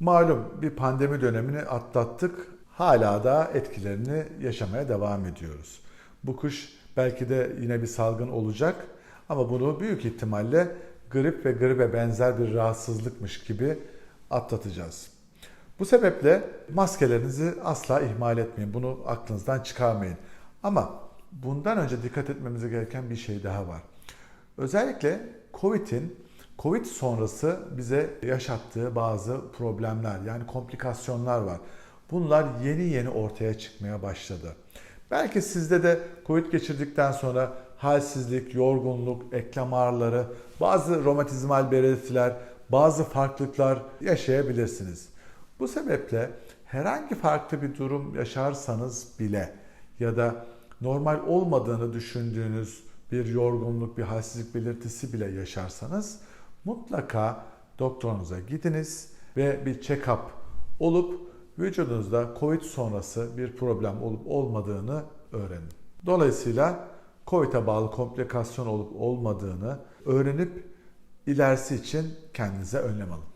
Malum bir pandemi dönemini atlattık. Hala da etkilerini yaşamaya devam ediyoruz. Bu kış belki de yine bir salgın olacak ama bunu büyük ihtimalle grip ve gribe benzer bir rahatsızlıkmış gibi atlatacağız. Bu sebeple maskelerinizi asla ihmal etmeyin. Bunu aklınızdan çıkarmayın. Ama bundan önce dikkat etmemiz gereken bir şey daha var. Özellikle Covid'in Covid sonrası bize yaşattığı bazı problemler yani komplikasyonlar var. Bunlar yeni yeni ortaya çıkmaya başladı. Belki sizde de Covid geçirdikten sonra halsizlik, yorgunluk, eklem ağrıları, bazı romatizmal belirtiler, bazı farklılıklar yaşayabilirsiniz. Bu sebeple herhangi farklı bir durum yaşarsanız bile ya da normal olmadığını düşündüğünüz bir yorgunluk, bir halsizlik belirtisi bile yaşarsanız mutlaka doktorunuza gidiniz ve bir check-up olup vücudunuzda COVID sonrası bir problem olup olmadığını öğrenin. Dolayısıyla COVID'e bağlı komplikasyon olup olmadığını öğrenip ilerisi için kendinize önlem alın.